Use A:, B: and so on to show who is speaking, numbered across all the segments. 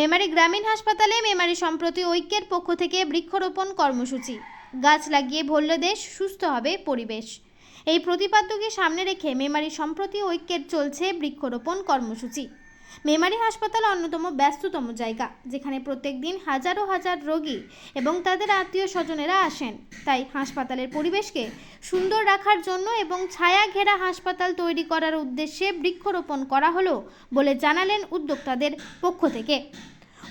A: মেমারি গ্রামীণ হাসপাতালে মেমারি সম্প্রতি ঐক্যের পক্ষ থেকে বৃক্ষরোপণ কর্মসূচি। গাছ লাগিয়ে ভরলে দেশ সুস্থ হবে পরিবেশ। এই প্রতিপাদ্যকে সামনে রেখে মেমারি সম্প্রতি ঐক্যের চলছে বৃক্ষরোপণ কর্মসূচি। মেমারি হাসপাতাল অন্যতম ব্যস্ততম জায়গা, যেখানে প্রত্যেক দিন হাজারো হাজার রোগী এবং তাদের আত্মীয় স্বজনেরা আসেন। তাই হাসপাতালের পরিবেশকে সুন্দর রাখার জন্য এবং ছায়া ঘেরা হাসপাতাল তৈরি করার উদ্দেশ্যে বৃক্ষরোপণ করা হলো বলে জানালেন উদ্যোক্তাদের পক্ষ থেকে।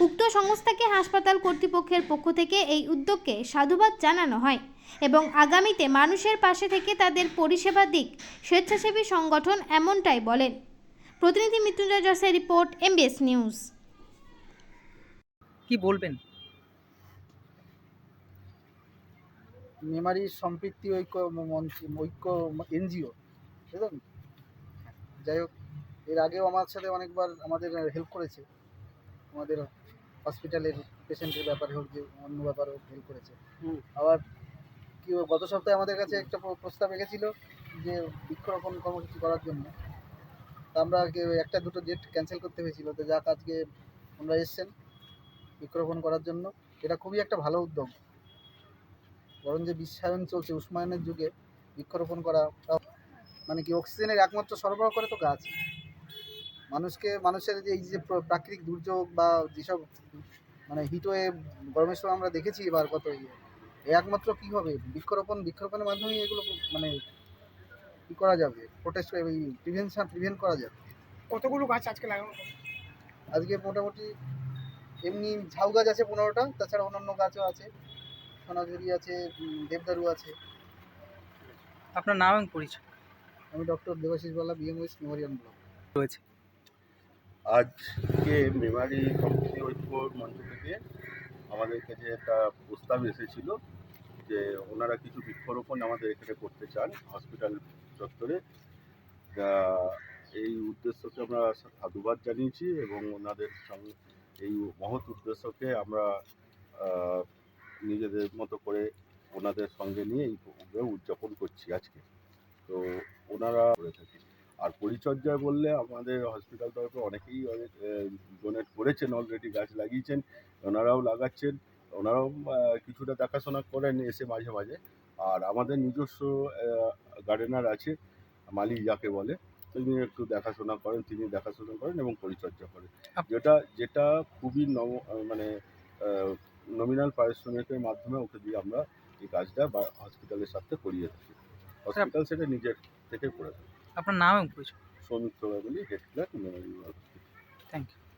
A: উক্ত সংস্থাকে হাসপাতাল কর্তৃপক্ষের পক্ষ থেকে এই উদ্যোগকে সাধুবাদ জানানো হয় এবং আগামীতে মানুষের পাশে থেকে তাদের পরিষেবা দিক স্বেচ্ছাসেবী সংগঠন এমনটাই বলেন। প্রতিনিধি মৃত্যুঞ্জয় জসের রিপোর্ট এমবিএস নিউজ
B: কি বলবেন?
C: মেমারি সম্পৃক্তি ঐক্য মঞ্চ ঐক্য এনজিও বুঝলেন? যাই হোক এর আগেও আমার সাথে অনেকবার আমাদের হেল্প করেছে। আমাদের হসপিটালের পেশেন্টের ব্যাপারে হোক যে অন্য ব্যাপারে হোক হেল্প করেছে। আবার কি গত সপ্তাহে আমাদের কাছে একটা প্রস্তাব রেখেছিল যে বৃক্ষরোপণ কর্মসূচি করার জন্য। তা আমরা কে- একটা দুটো ডেট ক্যান্সেল করতে হয়েছিল। তো যাক, আজকে ওনারা এসছেন বৃক্ষরোপণ করার জন্য। এটা খুবই একটা ভালো উদ্যোগ। বরং যে বিশ্বায়ন চলছে, উষ্মায়নের যুগে বৃক্ষরোপণ করা মানে কি অক্সিজেনের একমাত্র সরবরাহ করে তো গাছ। মানুষকে, মানুষের যে এই যে প্রাকৃতিক দুর্যোগ বা যেসব মানে হিট ওয়েভ গরমের সময় আমরা দেখেছি এবার কত ইয়ে। একমাত্র কী হবে? বৃক্ষরোপণ, বৃক্ষরোপণের মাধ্যমেই এগুলো মানে কী করা যাবে? প্রোটেস্ট প্রিভেনশন প্রিভেন্ট করা যাবে।
D: কতগুলো গাছ আজকে লাগানো
C: আজকে মোটামুটি এমনি ঝাউ গাছ আছে পনেরোটা তাছাড়া অন্যান্য গাছও আছে। সোনাঝুরি আছে দেবদারু আছে।
B: আপনার নাম এবং পরিচয়?
C: আমি ডক্টর দেবাশিস বালা বিএমএস মেমোরিয়াল ব্লক।
B: রয়েছে।
E: আজকে মেমারি সম্প্রীতি ঐক্য মঞ্চ থেকে আমাদের কাছে একটা প্রস্তাব এসেছিল যে ওনারা কিছু বৃক্ষরোপণ আমাদের এখানে করতে চান হসপিটাল চত্বরে তা এই উদ্দেশ্যকে আমরা সাধুবাদ জানিয়েছি এবং ওনাদের সঙ্গে এই মহৎ উদ্দেশ্যকে আমরা নিজেদের মতো করে ওনাদের সঙ্গে নিয়ে এই উদযাপন করছি আজকে। তো ওনারা করে থাকি। আর পরিচর্যা বললে আমাদের হসপিটাল তরফে অনেকেই অনেক ডোনেট করেছেন অলরেডি গাছ লাগিয়েছেন, ওনারাও লাগাচ্ছেন, ওনারাও কিছুটা দেখাশোনা করেন এসে মাঝে মাঝে। আর আমাদের নিজস্ব গার্ডেনার আছে মালি যাকে বলে তিনি একটু দেখাশোনা করেন তিনি দেখাশোনা করেন এবং পরিচর্যা করেন। যেটা যেটা খুবই নম মানে নমিনাল পারিশ্রমিকের মাধ্যমে ওকে দিয়ে আমরা এই কাজটা বা হসপিটালের সাথে করিয়ে থাকি। হসপিটাল সেটা নিজের থেকে করে থাকে
B: আপনার নাম
E: সৌমিত্র বলি head clerk memorial
B: thank you